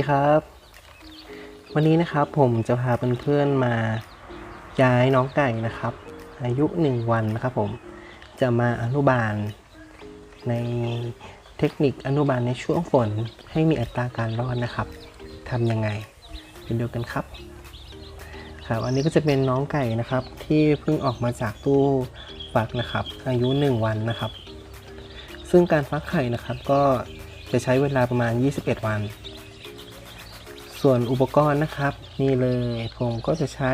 ดีครับ วันนี้นะครับผมจะพาเพื่อนๆมาย้ายน้องไก่นะครับ อายุ 1 วันนะครับผมจะมาอนุบาล ในเทคนิคอนุบาลในช่วงฝนให้มีอัตราการรอดนะครับทำยังไงไปดูกันครับครับอันนี้ก็จะเป็นน้องไก่นะครับ ที่เพิ่งออกมาจากตู้ฟักนะครับ อายุ 1 วันนะครับ ซึ่งการฟักไข่นะครับก็จะใช้เวลาประมาณ 21 วัน ส่วนอุปกรณ์นะครับ นี่เลยผมก็จะใช้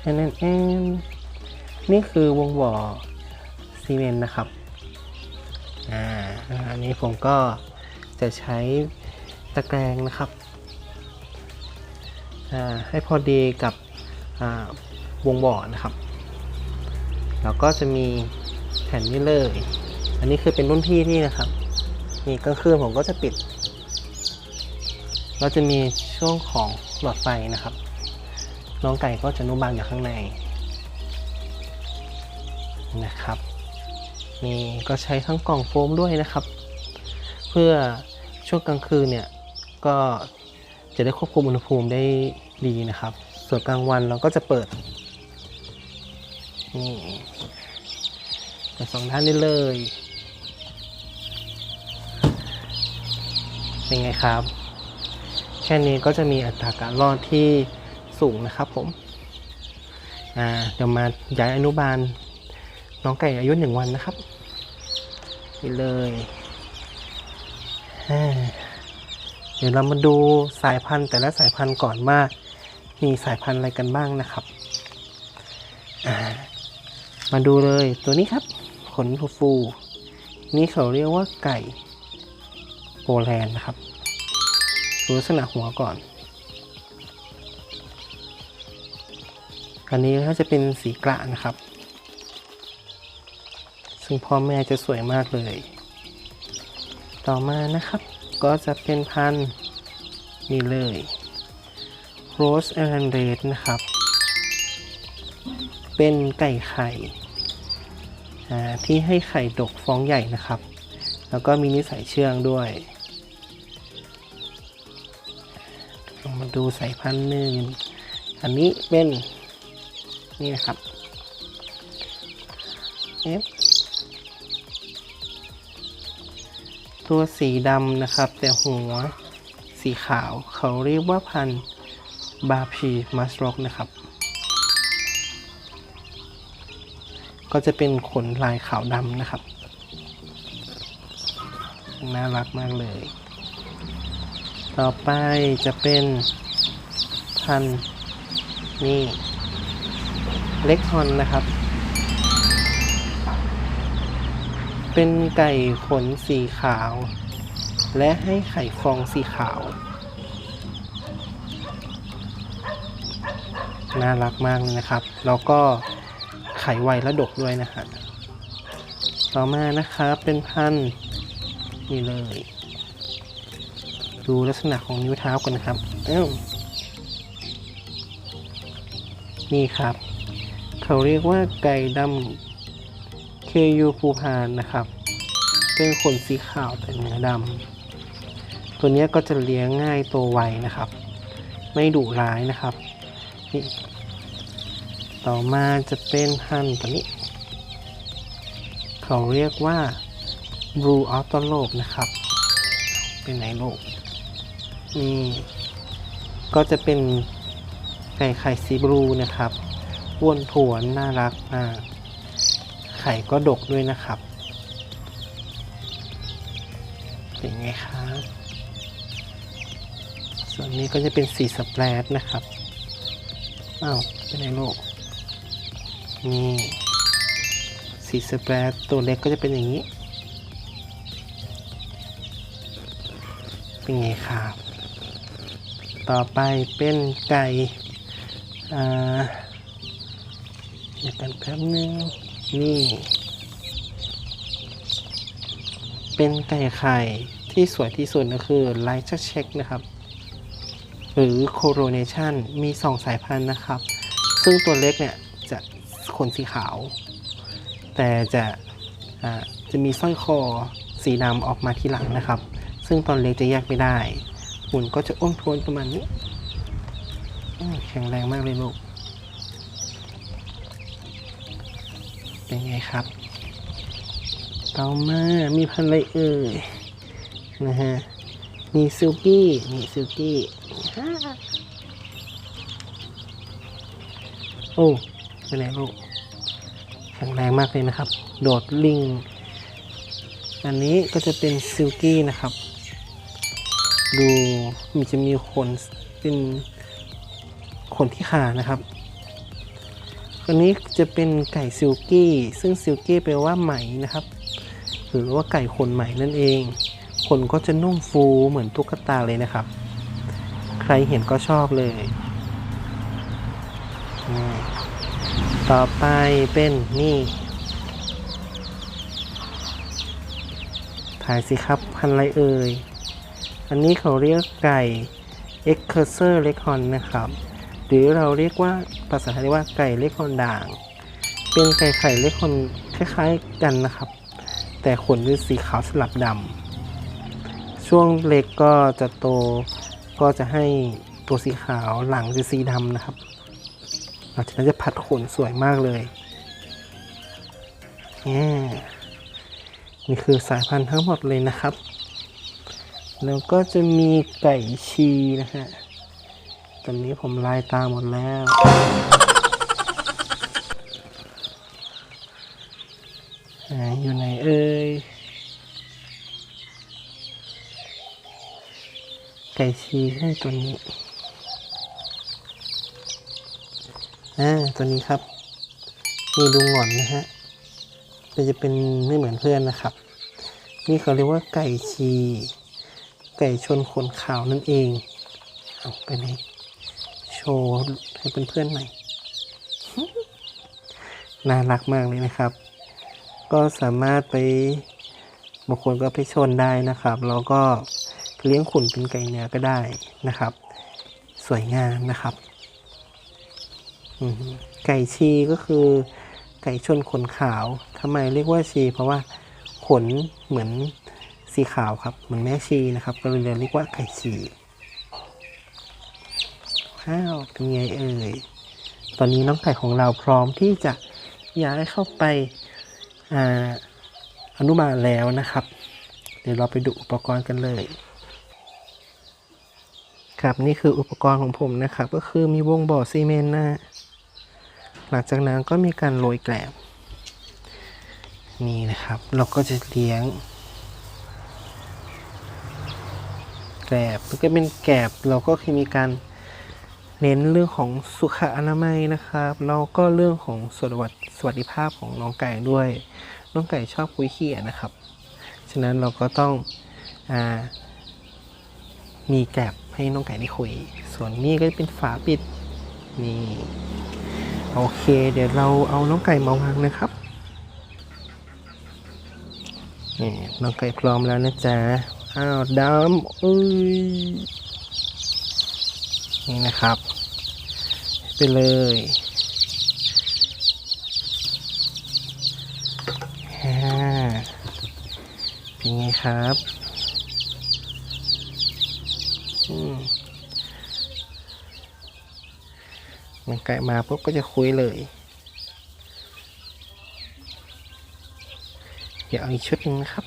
แอนแอนนี่คือวงบ่อซีเมนต์นะครับอ่าอันนี้ผมก็จะใช้ตะแกรงนะครับอ่าให้พอดีกับอ่าวงบ่อนะครับ แล้วก็จะมีแผ่นนี้เลย อันนี้คือเป็นรุ่นพี่นี่นะครับนี่กลางคืนผมก็จะปิด เราจะมีช่วงของหลอดไฟนะครับ น้องไก่ก็จะนุ่มบางอยู่ข้างในนะครับ นี่ก็ใช้ทั้งกล่องโฟมด้วยนะครับ เพื่อช่วงกลางคืนเนี่ยก็จะได้ควบคุมอุณหภูมิได้ดีนะครับ ส่วนกลางวันเราก็จะเปิดนี่แต่สองด้านได้เลย เป็นไงครับ แค่นี้ก็จะมีอัตราการรอดที่สูงนะครับผมเดี๋ยวมาย้ายอนุบาล น้องไก่อายุหนึ่งวันนะครับนี่เลยเดี๋ยวเรามาดูสายพันธุ์แต่ละสายพันธุ์ก่อนว่ามีสายพันธุ์อะไรกันบ้างนะครับามาดูเลยตัวนี้ครับขนฟูฟูๆนี่เขาเรียกว่าไก่โปแลนด์นะครับ ดูลักษณะหัวก่อน อันนี้ก็จะเป็นสีกระนะครับ ซึ่งพ่อแม่จะสวยมากเลย ต่อมานะครับ ก็จะเป็นพันธุ์นี่เลย Rose a n d r e d นะครับ เป็นไก่ไข่ที่ให้ไข่ดกฟองใหญ่นะครับ แล้วก็มีนิสัยเชื่องด้วย มาดูสายพันธุ์หนึ่ง อันนี้เป็นนี่นะครับ F ตัวสีดำนะครับ แต่หัวสีขาวเขาเรียกว่าพันธุ์บาพีมัสร็อกนะครับ ก็จะเป็นขนลายขาวดำนะครับ น่ารักมากเลย ต่อไปจะเป็นพันนี่เล็กฮอนนะครับ เป็นไก่ขนสีขาว และให้ไข่ฟองสีขาว น่ารักมากเลยนะครับ แล้วก็ไข่ไวและดกด้วยนะฮะต่อมานะครับเป็นพันนี่เลย ดูลักษณะของนิ้วเท้ากันนะครับเอ้านี่ครับ เขาเรียกว่าไก่ดำเคยูภูพานนะครับ เป็นขนสีขาวแต่เนื้อดำตัวนี้ก็จะเลี้ยงง่ายโตวไวนะครับ ไม่ดุร้ายนะครับนี่ต่อมาจะเป็นพันตัวนี้ เขาเรียกว่า Blue a u t o l o b นะครับ เป็นไหนโลก นี่ก็จะเป็นไก่ไข่ซีบลูนะครับอ้วนถวนน่ารักมากไข่ก็ดกด้วยนะครับ เป็นไงครับส่วนนี้ก็จะเป็นสีสแปรดนะครับอ้าวเป็นไงโลกนี่สีสแปรดตัวเล็กก็จะเป็นอย่างนี้ เป็นไงครับ ต่อไปเป็นไก่เดี๋ยวกันแป๊บนึงนี่ เป็นไก่ไข่ที่สวยที่สุดก็คือไลท์เช็คนะครับ หรือ coronation มี2สายพันธุ์นะครับ ซึ่งตัวเล็กเนี่ยจะขนสีขาว แต่จะอ่าจะมีสร้อยคอสีดำออกมาทีหลังนะครับ ซึ่งตอนเล็กจะแยกไม่ไดุ้่นก็จะอ้วนท้วนประมาณนี้แข็งแรงมากเลยลูก เป็นไงครับ ต่อมามีพันธุ์อะไรเอ่ยนะฮะ มีซิลกี้นี่ซิลกี้โอ้เป็นไงลูกแข็งแรงมากเลยนะครับ โดดลิง อันนี้ก็จะเป็นซิลกี้นะครับ ดู มันจะมีขนเป็นขนที่ขานะครับอันนี้จะเป็นไก่ซิลกี้ ซึ่งซิลกี้แปลว่าไหมนะครับ หรือว่าไก่ขนไหมนั่นเอง ขนก็จะนุ่มฟูเหมือนตุ๊กตาเลยนะครับ ใครเห็นก็ชอบเลย ต่อไปเป็นนี่ถ่ายสิครับพันไรเอ่ย อันนี้เขาเรียกไก่ e x c u r s o r l e g h o r n นะครับ หรือเราเรียกว่าภาษาไทยเรียกว่าไก่เล็กฮอนด่าง เป็นไก่ไข่เล็กฮอนคล้ายๆกันนะครับ แต่ขนเป็นสีขาวสลับดำช่วงเล็กก็จะโตก็จะให้ตัวสีขาวหลังจะสีดำนะครับหลังจากนั้นจะผัดขนสวยมากเลยนี่คือสายพันธุ์ทั้งหมดเลยนะครับ แล้วก็จะมีไก่ชีนะฮะตอนนี้ผมลายตาหมดแล้ว อยู่ไหนเอ่ย ไก่ชีให้ตัวนี้อ่าตัวนี้ครับ มีดูหงอนนะฮะแต่จะเป็นไม่เหมือนเพื่อนนะครับ นี่เขาเรียกว่าไก่ชี ไก่ชนขนขาวนั่นเองเอาไปไหนโชว์ให้เพื่อนๆหน่อยน่ารักมากเลยนะครับ ก็สามารถไปบางคนก็ไปชนได้นะครับแล้วก็เลี้ยงขุนเป็นไก่เนื้อก็ได้นะครับ สวยงามนะครับไก่ชีก็คือไก่ชนขนขาวทำไมเรียกว่าชี เพราะว่าขนเหมือน สีขาวครับเหมือนแม่ชีนะครับก็เลยเรียกว่าไก่ชีว้าวเป็นไงเอ่ย ตอนนี้น้องไก่ของเราพร้อมที่จะย้ายเข้าไปออนุบาลแล้วนะครับ เดี๋ยวเราไปดูอุปกรณ์กันเลย ครับนี่คืออุปกรณ์ของผมนะครับ ก็คือมีวงบ่อซีเมนต์นะหลังจากนั้นก็มีการโรยแกลบนี่นะครับ เราก็จะเลี้ยง แกลบมันก็เป็นแกลบเราก็คือมีการเน้นเรื่องของสุขอนามัยนะครับแล้วก็เรื่องของสวัสดิสวัสดิภาพของน้องไก่ด้วย น้องไก่ชอบคุยเขี่ยนะครับ ฉะนั้นเราก็ต้องอมีแกลบให้น้องไก่ได้คุย ส่วนนี้ก็จะเป็นฝาปิดนี่โอเค เดี๋ยวเราเอาน้องไก่มาวางนะครับนี่น้องไก่พร้อมแล้วนะจ๊ะ อ้าวดำเอ้ยนี่นะครับไปเลยฮ่าเป็นไงครับมันไก่มาปุ๊บก็จะคุยเลย เดี๋ยวเอาอีกชุดหนึ่งนะครับ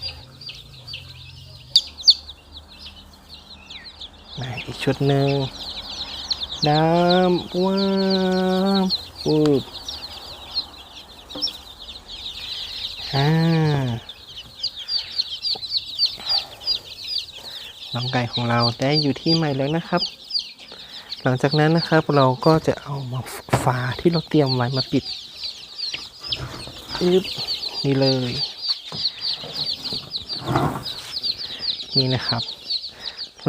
มาอีกชุดหนึ่งดำว้าวปุ๊บอ่าน้องไก่ของเราได้อยู่ที่ใหม่แล้วนะครับ หลังจากนั้นนะครับเราก็จะเอามาฝาที่เราเตรียมไว้มาปิดอึ๊บนี่เลย นี่นะครับ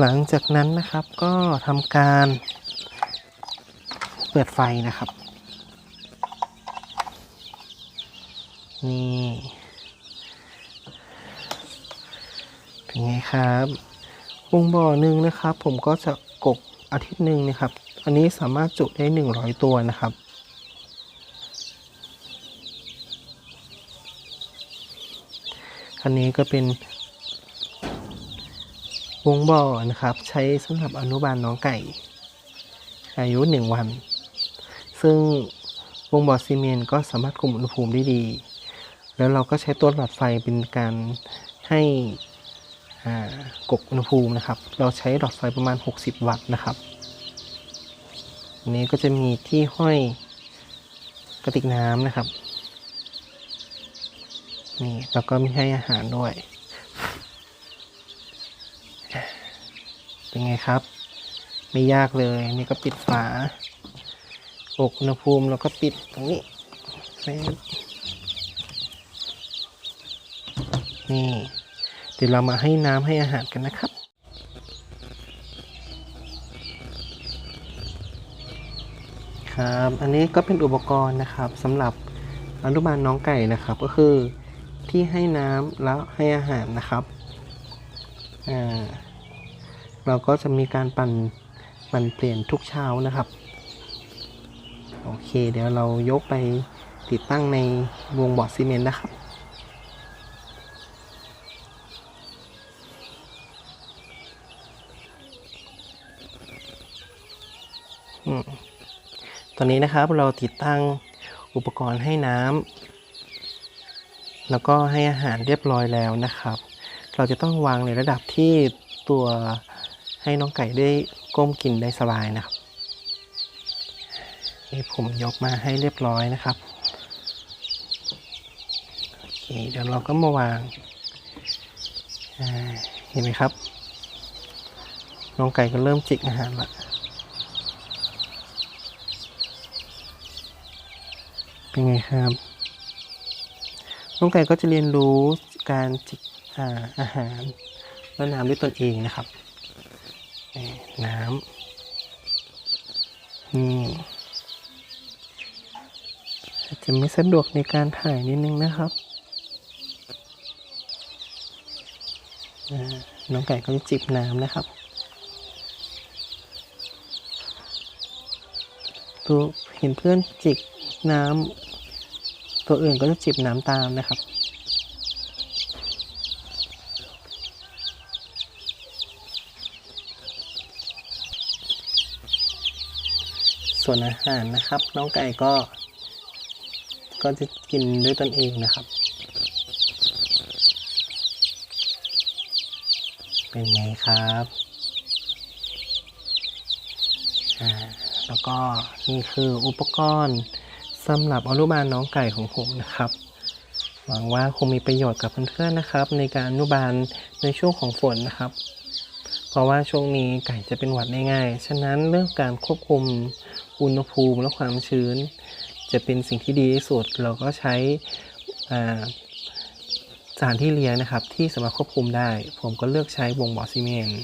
หลังจากนั้นนะครับก็ทำการเปิดไฟนะครับ นี่เป็นไงครับวงบ่อหนึ่งนะครับ ผมก็จะกบอาทิตย์หนึ่งนะครับ อันนี้สามารถจุได้หนึ่งร้อยตัวนะครับอันนี้ก็เป็น วงบ่อนะครับ ใช้สำหรับอนุบาลน้องไก่ อายุหนึ่งวัน ซึ่งวงบ่อซีเมนต์ก็สามารถคุมอุณหภูมิได้ดี แล้วเราก็ใช้ตัวหลอดไฟเป็นการให้กดอุณหภูมินะครับ เราใช้หลอดไฟประมาณ 60 วัตต์นะครับอันนี้ก็จะมีที่ห้อยกระติกน้ำนะครับ นี่แล้วก็มีให้อาหารด้วย เป็นไงครับ ไม่ยากเลยนี่ก็ปิดฝาอกอุณหภูมิแล้วก็ปิดตรงนี้นี่เดี๋ยวเรามาให้น้ำให้อาหารกันนะครับครับอันนี้ก็เป็นอุปกรณ์นะครับสำหรับอนุบาลน้องไก่นะครับ ก็คือที่ให้น้ำแล้วให้อาหารนะครับอ่า เราก็จะมีการปั่นปั่นเปลี่ยนทุกเช้านะครับ โอเค เดี๋ยวเรายกไปติดตั้งในวงบอร์ดซีเมนต์นะครับอตอนนี้นะครับเราติดตั้งอุปกรณ์ให้น้ำแล้วก็ให้อาหารเรียบร้อยแล้วนะครับ เราจะต้องวางในระดับที่ตัว ให้น้องไก่ได้ก้มกินได้สบายนะครับนี่ผมยกมาให้เรียบร้อยนะครับโอเคเดี๋ยวเราก็มาวางเห็นไหมครับ น้องไก่ก็เริ่มจิกอาหารละเป็นไงครับ น้องไก่ก็จะเรียนรู้การจิกอาอาหารและน้ำด้วยตนเองนะครับ น้ำนี่อาจจะไม่สะดวกในการถ่ายนิดนึงนะครับ น้องไก่ก็จะจิบน้ำนะครับตัวเห็นเพื่อนจิกน้ำตัวอื่นก็จะจิบน้ำตามนะครับ ส่วนอาหารนะครับ น้องไก่ก็ ก็จะกินด้วยตนเองนะครับ เป็นไงครับอ่าแล้วก็นี่คืออุปกรณ์สำหรับอนุบาลน้องไก่ของผมนะครับหวังว่าคงมีประโยชน์กับเพื่อนๆนะครับ ในการอนุบาลในช่วงของฝนนะครับ เพราะว่าช่วงนี้ไก่จะเป็นหวัดได้ง่าย ฉะนั้นเรื่องการควบคุม อุณหภูมิและความชื้น จะเป็นสิ่งที่ดีที่สุด เราก็ใช้สถานที่เลี้ยงนะครับ ที่สามารถควบคุมได้ ผมก็เลือกใช้วงบอซีเมนต์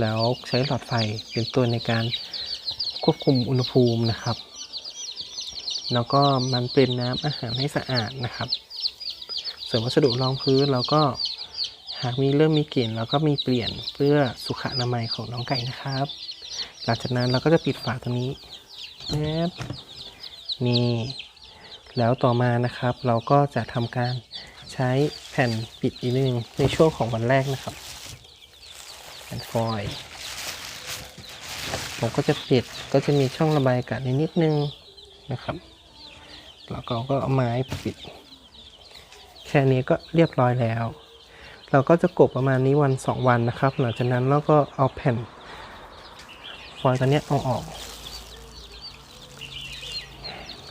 แล้วใช้หลอดไฟเป็นตัวในการควบคุมอุณหภูมินะครับ แล้วก็มันเป็นน้ำอาหารให้สะอาดนะครับ ส่วนวัสดุรองพื้นเราก็หากมีเริ่มมีกลิ่นเราก็มีเปลี่ยนเพื่อสุขอนามัยของน้องไก่นะครับ หลังจากนั้นเราก็จะปิดฝาตัวนี้ แป๊บนี่แล้วต่อมานะครับ เราก็จะทำการใช้แผ่นปิดอีกนึงในช่วงของวันแรกนะครับแผ่นฟอยล์ผมก็จะปิดก็จะมีช่องระบายอากาศนิดนึงนะครับแล้วก็ก็เอาไม้ปิด แค่นี้ก็เรียบร้อยแล้ว เราก็จะกบประมาณนี้วันสองวันนะครับ หลังจากนั้นเราก็เอาแผ่นฟอยล์ตัวนี้เอาออก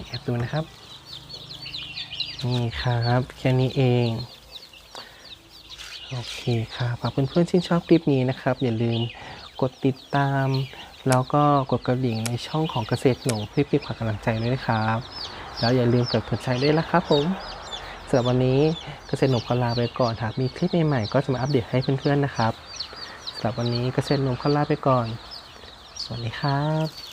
แอบ ดูนะครับ นี่ครับ แค่นี้เอง โอเคครับหากเพื่อนๆชื่ชอบคลิปนี้นะครับ อย่าลืมกดติดตาม แล้วก็กดกระดิ่งในช่องของเกษตรหนูเพื่อเป็นขวัญกำลังใจด้วยนะครับ แล้วอย่าลืมกดหัวใจด้วยนะครับผมสำหรับวันนี้เกษตรหนุ่มขอลาไปก่อนหากมีคลิปใหม่ๆก็จะมาอัปเดตให้เพื่อนๆนะครับสำหรับวันนี้เกษตรหนุ่มขอลาไปก่อน สวัสดีครับ